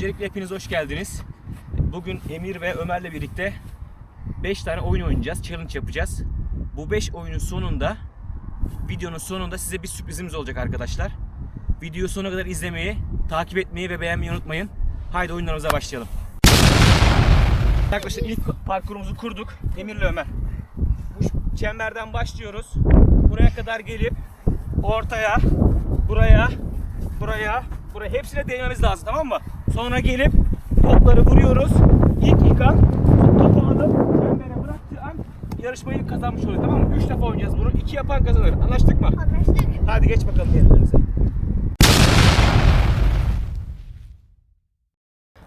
Öncelikle hepiniz hoş geldiniz. Bugün Emir ve Ömer'le birlikte 5 tane oyun oynayacağız, challenge yapacağız. Bu 5 oyunun sonunda, videonun sonunda size bir sürprizimiz olacak arkadaşlar. Videoyu sonuna kadar izlemeyi, takip etmeyi ve beğenmeyi unutmayın. Haydi oyunlarımıza başlayalım. Arkadaşlar ilk parkurumuzu kurduk. Emir'le Ömer. Bu çemberden başlıyoruz. Buraya kadar gelip ortaya, buraya, buraya, buraya hepsine değmemiz lazım tamam mı? Sonra gelip topları vuruyoruz. İlk yıkan topu alıp çembere bıraktığı an yarışmayı kazanmış oluyor tamam mı? 3 defa oynayacağız bunu. 2 yapan kazanır. Anlaştık mı? Anlaştık. Hadi geç bakalım yerlerinize.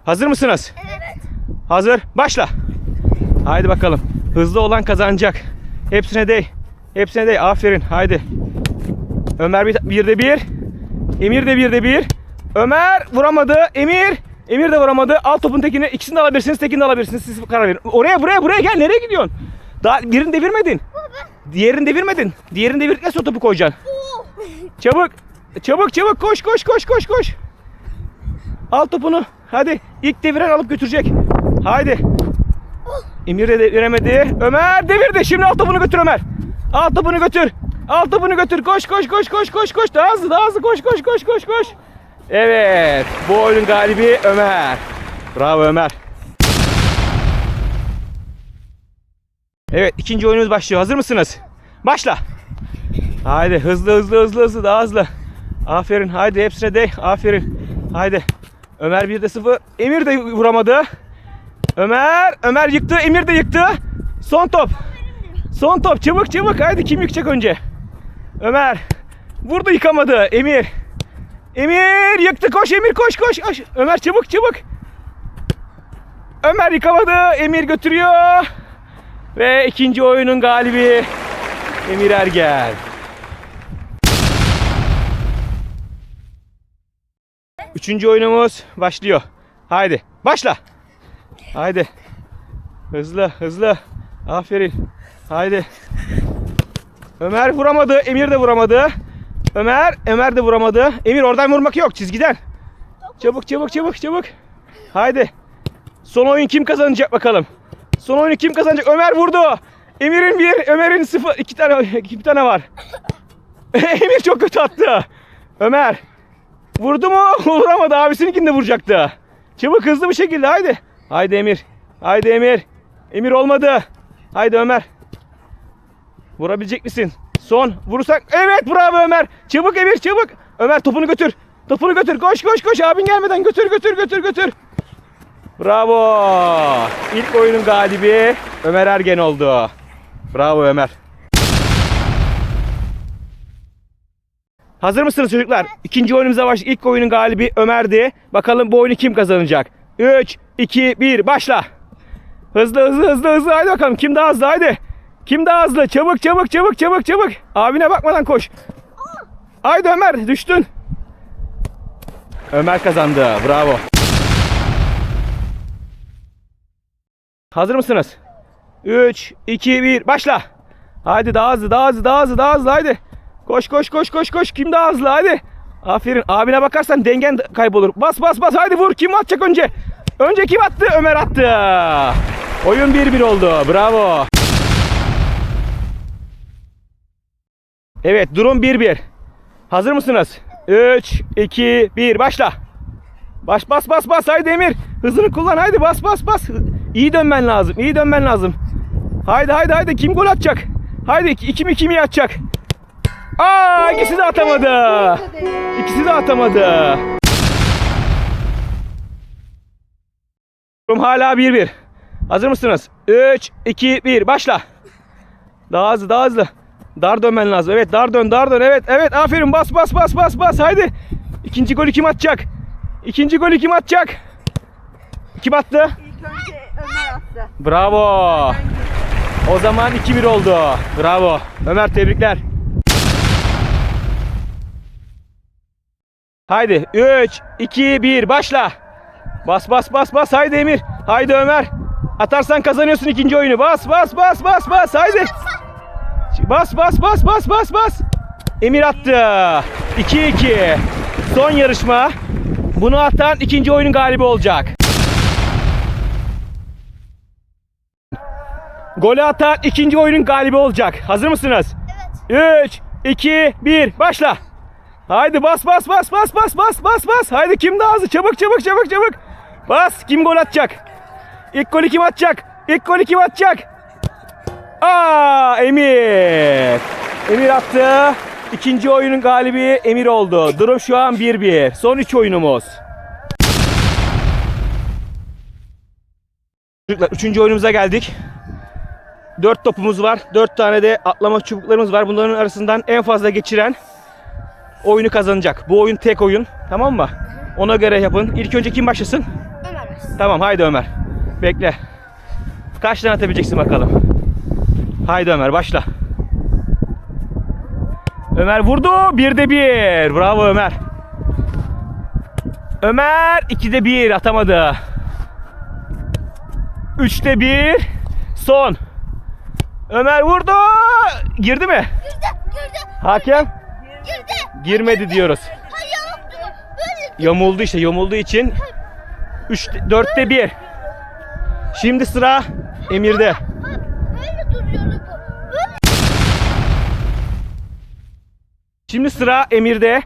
Hazır mısınız? Evet. Hazır. Başla. Haydi bakalım. Hızlı olan kazanacak. Hepsine değ. Hepsine değ. Aferin. Haydi. Ömer bir, bir de bir. Emir de bir de bir. Ömer vuramadı. Emir. Emir de vuramadı. Al topun tekini. İkisini de alabilirsiniz. Tekini de alabilirsiniz. Siz karar verin. Oraya buraya buraya gel. Nereye gidiyorsun? Daha birini devirmedin. Diğerini devirmedin. Diğerini devirdikten sonra topu koyacaksın. Çabuk. Çabuk çabuk koş koş koş koş koş. Al topunu. Hadi. İlk deviren alıp götürecek. Haydi. Emir de deviremedi. Ömer devirdi. Şimdi al topunu götür Ömer. Al topunu götür. Al topunu götür. Koş koş koş koş koş koş. Daha hızlı daha hızlı koş koş koş koş koş. Evet. Bu oyunun galibi Ömer. Bravo Ömer. Evet ikinci oyunumuz başlıyor. Hazır mısınız? Başla. Haydi hızlı hızlı hızlı hızlı daha hızlı. Aferin haydi hepsine de aferin. Haydi. Ömer 1'de 0. Emir de vuramadı. Ömer, Ömer yıktı, Emir de yıktı. Son top. Son top çabuk çabuk. Haydi kim yıkacak önce? Ömer. Vurdu yıkamadı. Emir. Emir yıktı. Koş Emir koş koş. koş. Ömer çabuk çabuk. Ömer yıkamadı. Emir götürüyor. Ve ikinci oyunun galibi Emir Ergen. Üçüncü oyunumuz başlıyor. Haydi başla. Haydi. Hızlı hızlı. Aferin. Haydi. Ömer vuramadı. Emir de vuramadı. Ömer, Ömer de vuramadı. Emir oradan vurmak yok çizgiden. Çabuk çabuk çabuk çabuk. Haydi. Son oyun kim kazanacak bakalım. Son oyunu kim kazanacak? Ömer vurdu. Emir'in bir, Ömer'in sıfır. iki tane, iki tane var. Emir çok kötü attı. Ömer. Vurdu mu? Vuramadı. Abisininkini de vuracaktı. Çabuk hızlı bir şekilde haydi. Haydi Emir. Haydi Emir. Emir olmadı. Haydi Ömer. Vurabilecek misin? Son. Vurursak. Evet bravo Ömer. Çabuk Emir çabuk. Ömer topunu götür. Topunu götür. Koş koş koş. Abin gelmeden götür götür götür götür. Bravo. İlk oyunun galibi Ömer Ergen oldu. Bravo Ömer. Hazır mısınız çocuklar? İkinci oyunumuza baş. İlk oyunun galibi Ömer'di. Bakalım bu oyunu kim kazanacak? 3, 2, 1 başla. Hızlı hızlı hızlı hızlı haydi bakalım. Kim daha hızlı haydi. Kim daha hızlı? Çabuk çabuk çabuk çabuk çabuk. Abine bakmadan koş. Haydi Ömer düştün. Ömer kazandı. Bravo. Hazır mısınız? 3, 2, 1 başla. Haydi daha hızlı daha hızlı daha hızlı daha hızlı haydi. Koş koş koş koş koş. Kim daha hızlı hadi. Aferin. Abine bakarsan dengen kaybolur. Bas bas bas haydi vur. Kim atacak önce? Önce kim attı? Ömer attı. Oyun 1-1 oldu. Bravo. Evet durum 1-1. Hazır mısınız? 3, 2, 1 başla. Baş bas bas bas haydi Emir. Hızını kullan haydi bas bas bas. İyi dönmen lazım. iyi dönmen lazım. Haydi haydi haydi kim gol atacak? Haydi iki mi kimi atacak? Aa ikisi de atamadı. İkisi de atamadı. Durum hala 1-1. Hazır mısınız? 3, 2, 1 başla. Daha hızlı daha hızlı. Dar dönmen lazım. Evet dar dön dar dön. Evet evet aferin bas bas bas bas bas haydi. İkinci golü kim atacak? İkinci golü kim atacak? Kim attı? İlk önce Ömer attı. Bravo. O zaman 2-1 oldu. Bravo. Ömer tebrikler. Haydi 3, 2, 1 başla. Bas bas bas bas haydi Emir. Haydi Ömer. Atarsan kazanıyorsun ikinci oyunu. Bas bas bas bas bas haydi. Bas bas bas bas bas bas. Emir attı. 2-2. Son yarışma. Bunu atan ikinci oyunun galibi olacak. Golü atan ikinci oyunun galibi olacak. Hazır mısınız? Evet. 3, 2, 1 başla. Haydi bas bas bas bas bas bas bas bas. Haydi kim daha hızlı? Çabuk çabuk çabuk çabuk. Bas. Kim gol atacak? İlk golü kim atacak? İlk golü kim atacak? Aa Emir. Emir attı. İkinci oyunun galibi Emir oldu. Durum şu an 1-1. Son 3 oyunumuz. Çocuklar 3. oyunumuza geldik. 4 topumuz var. 4 tane de atlama çubuklarımız var. Bunların arasından en fazla geçiren oyunu kazanacak. Bu oyun tek oyun. Tamam mı? Ona göre yapın. İlk önce kim başlasın? Ömer. Tamam haydi Ömer. Bekle. Kaç tane atabileceksin bakalım. Haydi Ömer başla. Ömer vurdu. Birde bir. Bravo Ömer. Ömer ikide bir atamadı. Üçte bir. Son. Ömer vurdu. Girdi mi? Girdi, girdi, Hakem girdi. girmedi diyoruz. Hayır. Böyle Yamuldu işte yamulduğu için 3 4'te 1. Şimdi sıra Emir'de. ha, böyle duruyordu bu. Böyle Şimdi sıra Emir'de.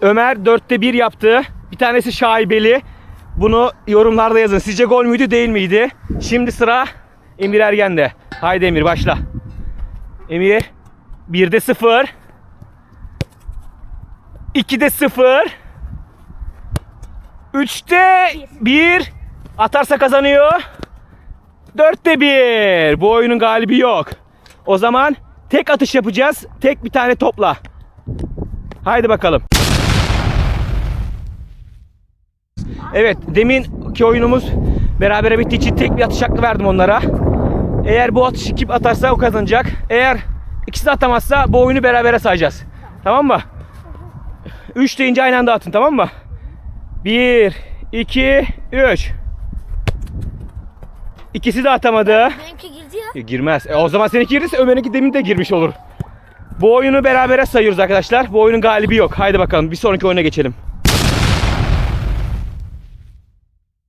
Ömer 4'te 1 yaptı. Bir tanesi şaibeli. Bunu yorumlarda yazın. Sizce gol müydü değil miydi? Şimdi sıra Emir Ergen'de. Haydi Emir başla. Emir 1'de 0. 2'de 0. 3'te 1. Atarsa kazanıyor. 4'te 1. Bu oyunun galibi yok. O zaman tek atış yapacağız. Tek bir tane topla. Haydi bakalım. Evet, deminki oyunumuz berabere bittiği için tek bir atış hakkı verdim onlara. Eğer bu atışı kim atarsa o kazanacak. Eğer ikisi de atamazsa bu oyunu berabere sayacağız. Tamam mı? 3 deyince aynı anda atın tamam mı? 1, 2, 3. İkisi de atamadı. benimki girdi ya. E, Girmez. E, o zaman seninki girirse Ömer'inki demin de girmiş olur. Bu oyunu berabere sayıyoruz arkadaşlar. Bu oyunun galibi yok. Haydi bakalım bir sonraki oyuna geçelim.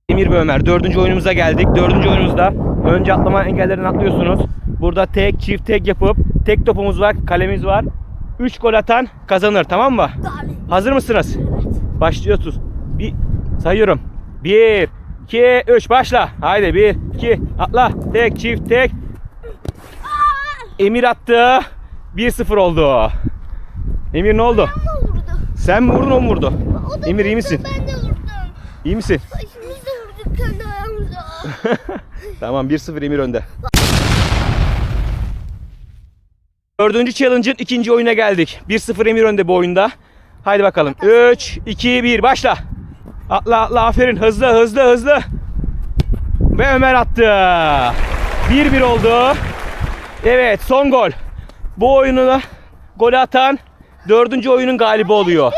Emir ve Ömer dördüncü oyunumuza geldik. Dördüncü oyunumuzda önce atlama engellerinden atlıyorsunuz. Burada tek çift tek yapıp tek topumuz var, kalemiz var. 3 gol atan kazanır tamam mı? Hazır mısınız? Başlıyoruz. Bir sayıyorum. 1 2 3 başla. Haydi 1 2 atla. Tek çift tek. Emir attı. 1-0 oldu. Emir ne oldu? Ama vurdu. Sen mi vurdun o mu vurdu? O da Emir iyi vurdu, misin? Ben de vurdum. İyi misin? İkimiz de vurduk kendi ayağımıza. Tamam 1-0 Emir önde. Dördüncü challenge'ın ikinci oyuna geldik. 1-0 Emir önde bu oyunda. Haydi bakalım. 3, 2, 1 başla. Atla atla aferin. Hızlı hızlı hızlı. Ve Ömer attı. 1-1 oldu. Evet son gol. Bu oyunu gol atan dördüncü oyunun galibi oluyor.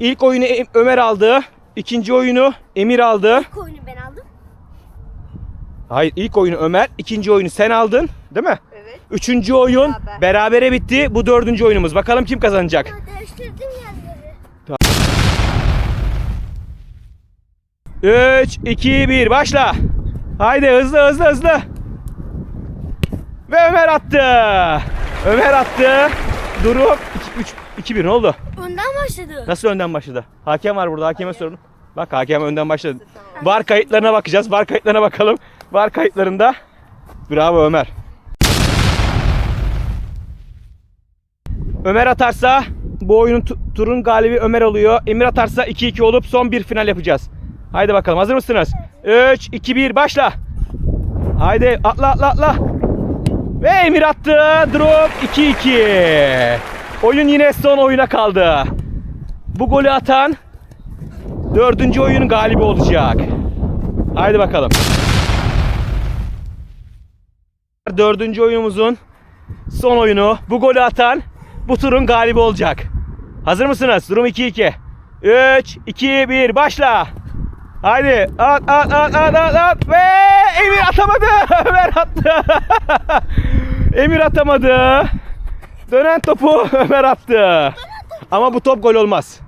İlk oyunu Em- Ömer aldı. İkinci oyunu Emir aldı. İlk oyunu ben aldım. Hayır ilk oyunu Ömer, ikinci oyunu sen aldın değil mi? Evet. Üçüncü oyun Beraber. berabere bitti. Bu dördüncü oyunumuz. Bakalım kim kazanacak? Ya değiştirdim yerleri. 3, 2, 1 başla. Haydi hızlı hızlı hızlı. Ve Ömer attı. Ömer attı. Durum 2 1 ne oldu? Önden başladı. Nasıl önden başladı? Hakem var burada. Hakeme sorun. Bak hakem önden başladı. Var kayıtlarına bakacağız. Var kayıtlarına bakalım. Var kayıtlarında. Bravo Ömer. Ömer atarsa bu oyunun tu- turun galibi Ömer oluyor. Emir atarsa 2-2 olup son bir final yapacağız. Haydi bakalım hazır mısınız? 3, 2, 1 başla. Haydi atla atla atla. Ve Emir attı. Durum 2-2. Oyun yine son oyuna kaldı. Bu golü atan dördüncü oyunun galibi olacak. Haydi bakalım. Dördüncü oyunumuzun son oyunu. Bu golü atan bu turun galibi olacak. Hazır mısınız? Durum 2-2. 3, 2, 1 başla. Haydi at at at at at at ve Emir atamadı. Ömer attı. Emir atamadı. Dönen topu Ömer attı. Ama bu top gol olmaz.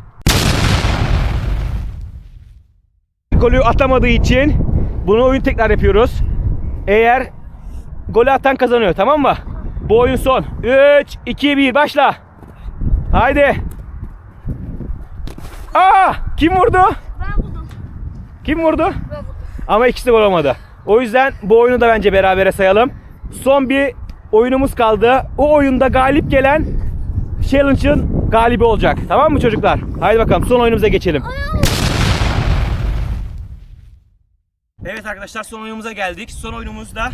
golü atamadığı için bunu oyun tekrar yapıyoruz. Eğer golü atan kazanıyor tamam mı? Bu oyun son. 3, 2, 1 başla. Haydi. Aa, kim vurdu? Kim vurdu? Ama ikisi de gol olmadı. O yüzden bu oyunu da bence berabere sayalım. Son bir oyunumuz kaldı. O oyunda galip gelen challenge'ın galibi olacak. Tamam mı çocuklar? Haydi bakalım son oyunumuza geçelim. Evet arkadaşlar son oyunumuza geldik. Son oyunumuzda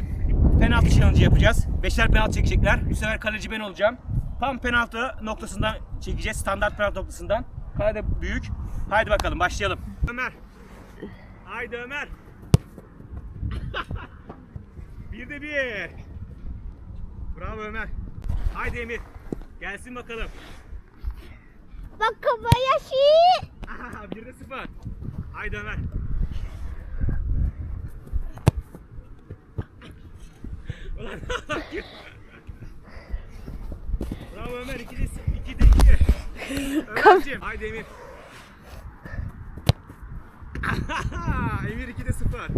penaltı challenge yapacağız. Beşer penaltı çekecekler. Bu sefer kaleci ben olacağım. Tam penaltı noktasından çekeceğiz. Standart penaltı noktasından. Kale de büyük. Haydi bakalım başlayalım. Ömer. Haydi Ömer. bir de bir. Bravo Ömer. Haydi Emir. Gelsin bakalım. Bak Kobayashi. Aha, bir de sıfır. Haydi Ömer. Ulan? Bravo Ömer. İki de, iki de iki. Ömerciğim. Haydi Emir. Emir 2'de 0.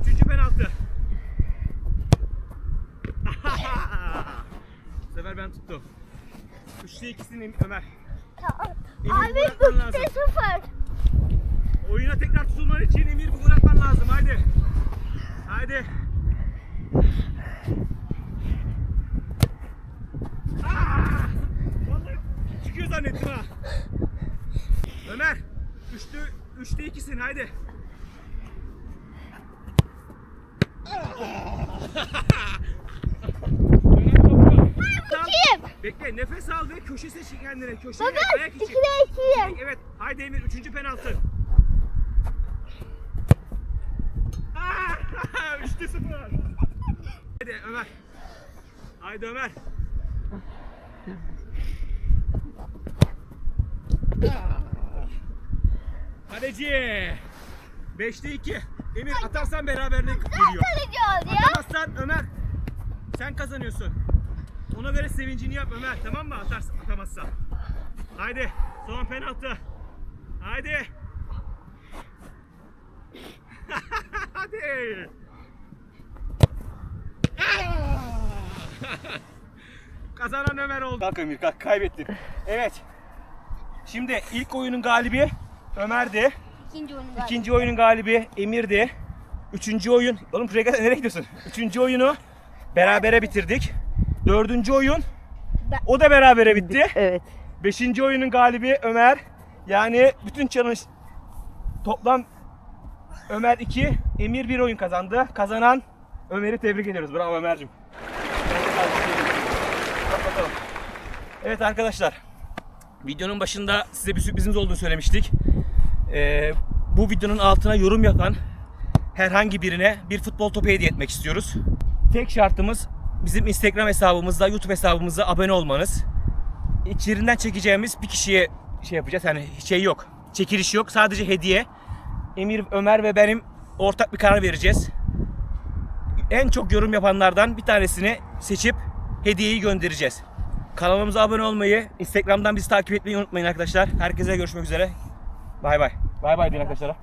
Üçüncü penaltı. Bu sefer ben tuttum. Üçte ikisini Ömer. Emir Abi atman üçte lazım. sıfır. Oyuna tekrar tutulman için Emir gol atman lazım. Haydi. Haydi. Aa! Vallahi çıkıyor zannettim ha. Ömer. Üçte, üçte ikisin haydi. Bekle nefes al ve köşe seç kendine. Köşeye Baba ayak içi. ikide. Evet, haydi Emir üçüncü penaltı. Aa, Üçte sıfır. Haydi Ömer. Haydi Ömer. Kaleci. Beşte iki. Emir atarsan beraberlik geliyor. Kaleci ol ya. Atamazsan Ömer sen kazanıyorsun. Ona göre sevincini yap Ömer tamam mı atarsın atamazsan. Haydi son penaltı. Haydi. Hadi. Kazanan Ömer oldu. Kalk Ömer kalk kaybettin. Evet. Şimdi ilk oyunun galibi Ömer'di. İkinci oyunu galiba. İkinci oyunun galibi Emir'di. Üçüncü oyun... Oğlum buraya kadar nereye gidiyorsun? Üçüncü oyunu berabere bitirdik. Dördüncü oyun o da berabere bitti. Evet. Beşinci oyunun galibi Ömer. Yani bütün challenge toplam Ömer 2, Emir 1 oyun kazandı. Kazanan Ömer'i tebrik ediyoruz. Bravo Ömer'cim. Evet arkadaşlar. Videonun başında size bir sürprizimiz olduğunu söylemiştik. Ee, bu videonun altına yorum yapan herhangi birine bir futbol topu hediye etmek istiyoruz. Tek şartımız bizim Instagram hesabımızda, YouTube hesabımıza abone olmanız. İçerinden çekeceğimiz bir kişiye şey yapacağız. Yani şey yok. Çekiliş yok. Sadece hediye. Emir, Ömer ve benim ortak bir karar vereceğiz. En çok yorum yapanlardan bir tanesini seçip hediyeyi göndereceğiz. Kanalımıza abone olmayı, Instagram'dan bizi takip etmeyi unutmayın arkadaşlar. Herkese görüşmek üzere. Bay bay. Bay bay deyin arkadaşlara.